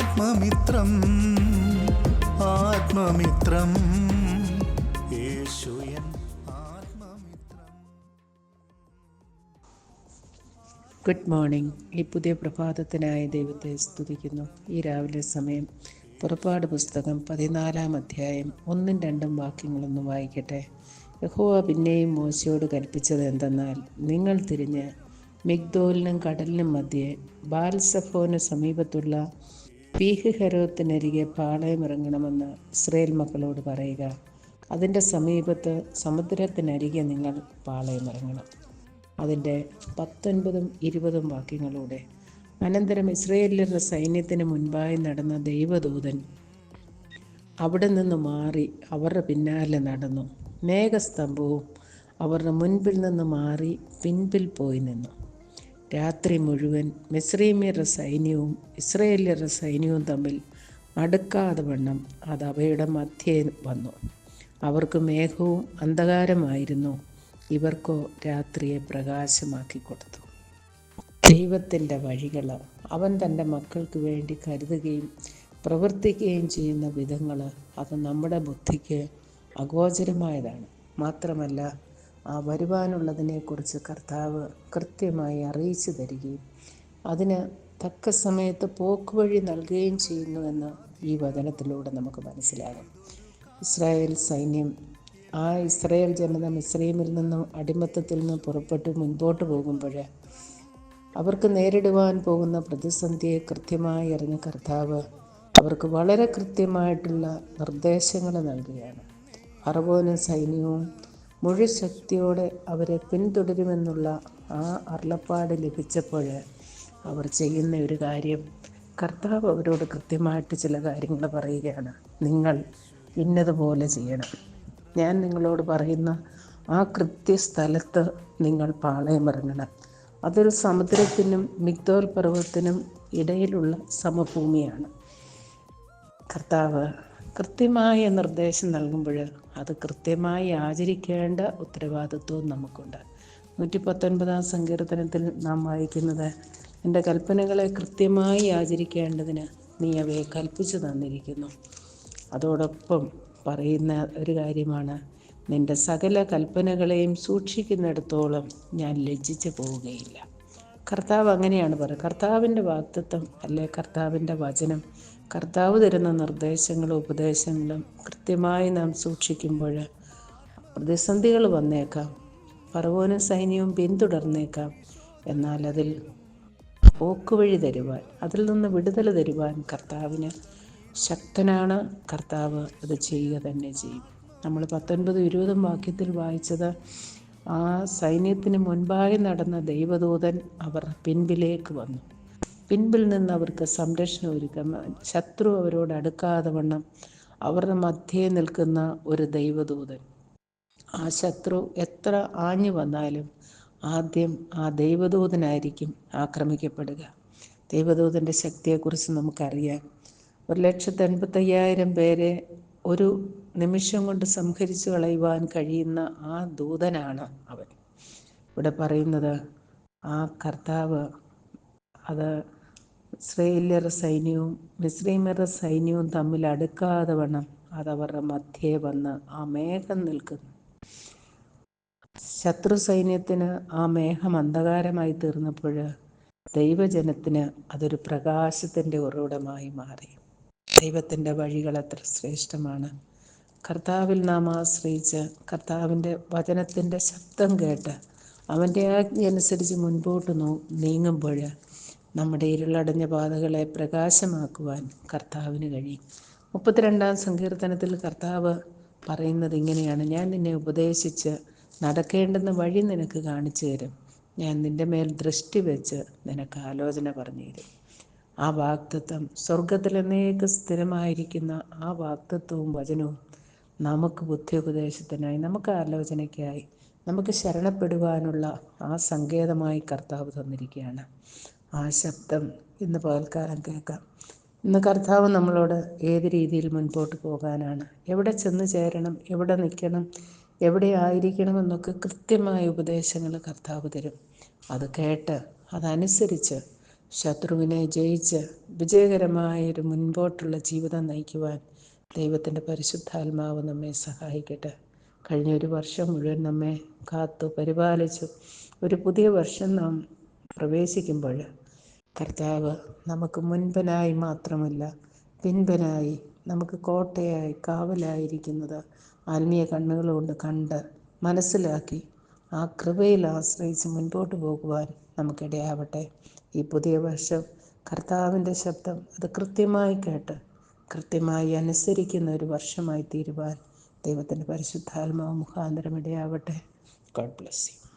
ആത്മമിത്രം ആത്മമിത്രം. യേശുയൻ good morning ഈ പുതിയ പ്രഭാതത്തിനായി ദൈവത്തെ സ്തുതിക്കുന്നു. ഈ രാവിലെ സമയം പുറപ്പാട് പുസ്തകം പതിനാലാം അധ്യായം ഒന്നും രണ്ടും വാക്യങ്ങളൊന്നും വായിക്കട്ടെ. യഹോവ പിന്നെയും മോശയോട് കൽപ്പിച്ചത് എന്തെന്നാൽ നിങ്ങൾ തിരിഞ്ഞ് മിഗ്ദോലിനും കടലിനും മധ്യേ ബാൽസഫോന് സമീപത്തുള്ള പീഹ് ഹരോത്തിനരികെ പാളയമിറങ്ങണമെന്ന് ഇസ്രയേൽ മക്കളോട് പറയുക. അതിന്റെ സമീപത്ത് സമുദ്രത്തിനരികെ നിങ്ങൾ പാളയമിറങ്ങണം. അതിന്റെ പത്തൊൻപതും ഇരുപതും വാക്യങ്ങളോടെ അനന്തരം ഇസ്രയേലിന്റെ സൈന്യത്തിന് മുൻപായി നടന്ന ദൈവദൂതൻ അവിടെ നിന്ന് മാറി അവരുടെ പിന്നാലെ നടന്നു. മേഘസ്തംഭവും അവരുടെ മുൻപിൽ നിന്ന് മാറി പിൻപിൽ പോയി നിന്നു. രാത്രി മുഴുവൻ മിസ്രൈമ്യരുടെ സൈന്യവും ഇസ്രയേലിയരുടെ സൈന്യവും തമ്മിൽ അടുക്കാതെ വണ്ണം അത് അവയുടെ മധ്യേ വന്നു. അവർക്ക് മേഘവും അന്ധകാരമായിരുന്നു. ഇവർക്കോ രാത്രിയെ പ്രകാശമാക്കി കൊടുത്തു. ദൈവത്തിന്റെ വഴികൾ അവൻ തന്റെ മക്കൾക്ക് വേണ്ടി കരുതുകയും പ്രവർത്തിക്കുകയും ചെയ്യുന്ന വിധങ്ങൾ അത് നമ്മുടെ ബുദ്ധിക്ക് അഗോചരമായതാണ്. മാത്രമല്ല വരുവാനുള്ളതിനെക്കുറിച്ച് കർത്താവ് കൃത്യമായി അറിയിച്ചു തരികയും അതിന് തക്ക സമയത്ത് പോക്കുവഴി നൽകുകയും ചെയ്യുന്നുവെന്ന് ഈ വചനത്തിലൂടെ നമുക്ക് മനസ്സിലാകും. ഇസ്രായേൽ സൈന്യം ആ ഇസ്രായേൽ ജനത മിസ്രൈമിൽ നിന്നും അടിമത്തത്തിൽ നിന്നും പുറപ്പെട്ട് മുൻപോട്ട് പോകുമ്പോൾ അവർക്ക് നേരിടുവാൻ പോകുന്ന പ്രതിസന്ധിയെ കൃത്യമായി അറിഞ്ഞ കർത്താവ് അവർക്ക് വളരെ കൃത്യമായിട്ടുള്ള നിർദ്ദേശങ്ങൾ നൽകുകയാണ്. അറബോനും സൈന്യവും മുഴുശക്തിയോടെ അവരെ പിന്തുടരുമെന്നുള്ള ആ അരുളപ്പാട് ലഭിച്ചപ്പോൾ അവർ ചെയ്യുന്ന ഒരു കാര്യം കർത്താവ് അവരോട് കൃത്യമായിട്ട് ചില കാര്യങ്ങൾ പറയുകയാണ്. നിങ്ങൾ ഇന്നതുപോലെ ചെയ്യണം. ഞാൻ നിങ്ങളോട് പറയുന്ന ആ കൃത്യസ്ഥലത്ത് നിങ്ങൾ പാളയമിറങ്ങണം അതൊരു സമുദ്രത്തിനും മിഗ്ദോൽ പർവത്തിനും ഇടയിലുള്ള സമഭൂമിയാണ്. കർത്താവ് കൃത്യമായ നിർദ്ദേശം നൽകുമ്പോൾ അത് കൃത്യമായി ആചരിക്കേണ്ട ഉത്തരവാദിത്വവും നമുക്കുണ്ട്. നൂറ്റി പത്തൊൻപതാം സങ്കീർത്തനത്തിൽ നാം വായിക്കുന്നത് എന്റെ കൽപ്പനകളെ കൃത്യമായി ആചരിക്കേണ്ടതിന് നീ അവയെ കൽപ്പിച്ചു തന്നിരിക്കുന്നു. അതോടൊപ്പം പറയുന്ന ഒരു കാര്യമാണ് നിന്റെ സകല കൽപ്പനകളെയും സൂക്ഷിക്കുന്നിടത്തോളം ഞാൻ ലജ്ജിച്ചു പോവുകയില്ല. കർത്താവ് അങ്ങനെയാണ് പറയുക കർത്താവിന്റെ വാക്തത്വം അല്ലെ കർത്താവിന്റെ വചനം കർത്താവ് തരുന്ന നിർദ്ദേശങ്ങളും ഉപദേശങ്ങളും കൃത്യമായി നാം സൂക്ഷിക്കുമ്പോൾ പ്രതിസന്ധികൾ വന്നേക്കാം. പറവോനും സൈന്യവും പിന്തുടർന്നേക്കാം. എന്നാൽ അതിൽ പോക്കുവഴി തരുവാൻ അതിൽ നിന്ന് വിടുതൽ തരുവാൻ കർത്താവിന് ശക്തനാണ്. കർത്താവ് അത് ചെയ്യുക തന്നെ ചെയ്യും. നമ്മൾ പത്തൊൻപത് ഇരുപതും വാക്യത്തിൽ വായിച്ചത് ആ സൈന്യത്തിന് മുൻപായി നടന്ന ദൈവദൂതൻ അവർ പിൻപിലേക്ക് വന്നു. പിൻപിൽ നിന്ന് അവർക്ക് സംരക്ഷണം ഒരുക്കാം. ശത്രു അവരോട് അടുക്കാതെ വണ്ണം. അവരുടെ മധ്യേ നിൽക്കുന്ന ഒരു ദൈവദൂതൻ. ആ ശത്രു എത്ര ആഞ്ഞു വന്നാലും ആദ്യം ആ ദൈവദൂതനായിരിക്കും ആക്രമിക്കപ്പെടുക. ദൈവദൂതന്റെ ശക്തിയെക്കുറിച്ച് നമുക്കറിയാം. ഒരു ലക്ഷത്തി എൺപത്തയ്യായിരം പേരെ ഒരു നിമിഷം കൊണ്ട് സംഹരിച്ചു കളയുവാൻ കഴിയുന്ന ആ ദൂതനാണ് അവൻ. ഇവിടെ പറയുന്നത് ആ കർത്താവ് അത് ഇസ്രയേല്യരുടെ സൈന്യവും മിസ്രൈമ്യരുടെ സൈന്യവും തമ്മിൽ അടുക്കാതെ വണ്ണം അതവരുടെ മധ്യേ വന്ന് ആ മേഘം നിൽക്കുന്നു. ശത്രു സൈന്യത്തിന് ആ മേഘം അന്ധകാരമായി തീർന്നപ്പോൾ ദൈവജനത്തിന് അതൊരു പ്രകാശത്തിന്റെ ഉറവിടമായി മാറി. ദൈവത്തിന്റെ വഴികൾ അത്ര ശ്രേഷ്ഠമാണ്. കർത്താവിൽ നാം ആശ്രയിച്ച് കർത്താവിന്റെ വചനത്തിന്റെ ശബ്ദം കേട്ട് അവന്റെ ആജ്ഞ അനുസരിച്ച് മുൻപോട്ട് നോ നീങ്ങുമ്പോൾ നമ്മുടെ ഇരുളടഞ്ഞ പാതകളെ പ്രകാശമാക്കുവാൻ കർത്താവിന് കഴിയും. മുപ്പത്തിരണ്ടാം സങ്കീർത്തനത്തിൽ കർത്താവ് പറയുന്നത് ഇങ്ങനെയാണ്. ഞാൻ നിന്നെ ഉപദേശിച്ച് നടക്കേണ്ടെന്ന വഴി നിനക്ക് കാണിച്ചു തരും. ഞാൻ നിന്റെ മേൽ ദൃഷ്ടി വെച്ച് നിനക്ക് ആലോചന പറഞ്ഞു തരും. ആ വാക്തത്വം സ്വർഗത്തിലെന്നേക്ക് സ്ഥിരമായിരിക്കുന്ന ആ വാക്തത്വവും വചനവും നമുക്ക് ബുദ്ധി ഉപദേശത്തിനായി നമുക്ക് ആലോചനയ്ക്കായി നമുക്ക് ശരണപ്പെടുവാനുള്ള ആ സങ്കേതമായി കർത്താവ് തന്നിരിക്കുകയാണ്. ആ ശബ്ദം ഇന്ന് പകൽക്കാലം കേൾക്കാം. ഇന്ന് കർത്താവ് നമ്മളോട് ഏത് രീതിയിൽ മുൻപോട്ട് പോകാനാണ്? എവിടെ ചെന്ന് ചേരണം? എവിടെ നിൽക്കണം? എവിടെ ആയിരിക്കണം എന്നൊക്കെ കൃത്യമായ ഉപദേശങ്ങൾ കർത്താവ് തരും. അത് കേട്ട് അതനുസരിച്ച് ശത്രുവിനെ ജയിച്ച് വിജയകരമായൊരു മുൻപോട്ടുള്ള ജീവിതം നയിക്കുവാൻ ദൈവത്തിന്റെ പരിശുദ്ധാത്മാവ് നമ്മെ സഹായിക്കട്ടെ. കഴിഞ്ഞ ഒരു വർഷം മുഴുവൻ നമ്മെ കാത്തു പരിപാലിച്ചു. ഒരു പുതിയ വർഷം നാം പ്രവേശിക്കുമ്പോൾ കർത്താവ് നമുക്ക് മുൻപനായി മാത്രമല്ല പിൻപനായി നമുക്ക് കോട്ടയായി കാവലായിരിക്കുന്നത് ആത്മീയ കണ്ണുകളുകൊണ്ട് കണ്ട് മനസ്സിലാക്കി ആ കൃപയിൽ ആശ്രയിച്ച് മുൻപോട്ട് പോകുവാൻ നമുക്കിടയാവട്ടെ. ഈ പുതിയ വർഷം കർത്താവിന്റെ ശബ്ദം അത് കൃത്യമായി കേട്ട് കൃത്യമായി അനുസരിക്കുന്ന ഒരു വർഷമായി തീരുവാൻ ദൈവത്തിന്റെ പരിശുദ്ധാത്മാവ് മുഖാന്തരം ഇടയാവട്ടെ. God bless you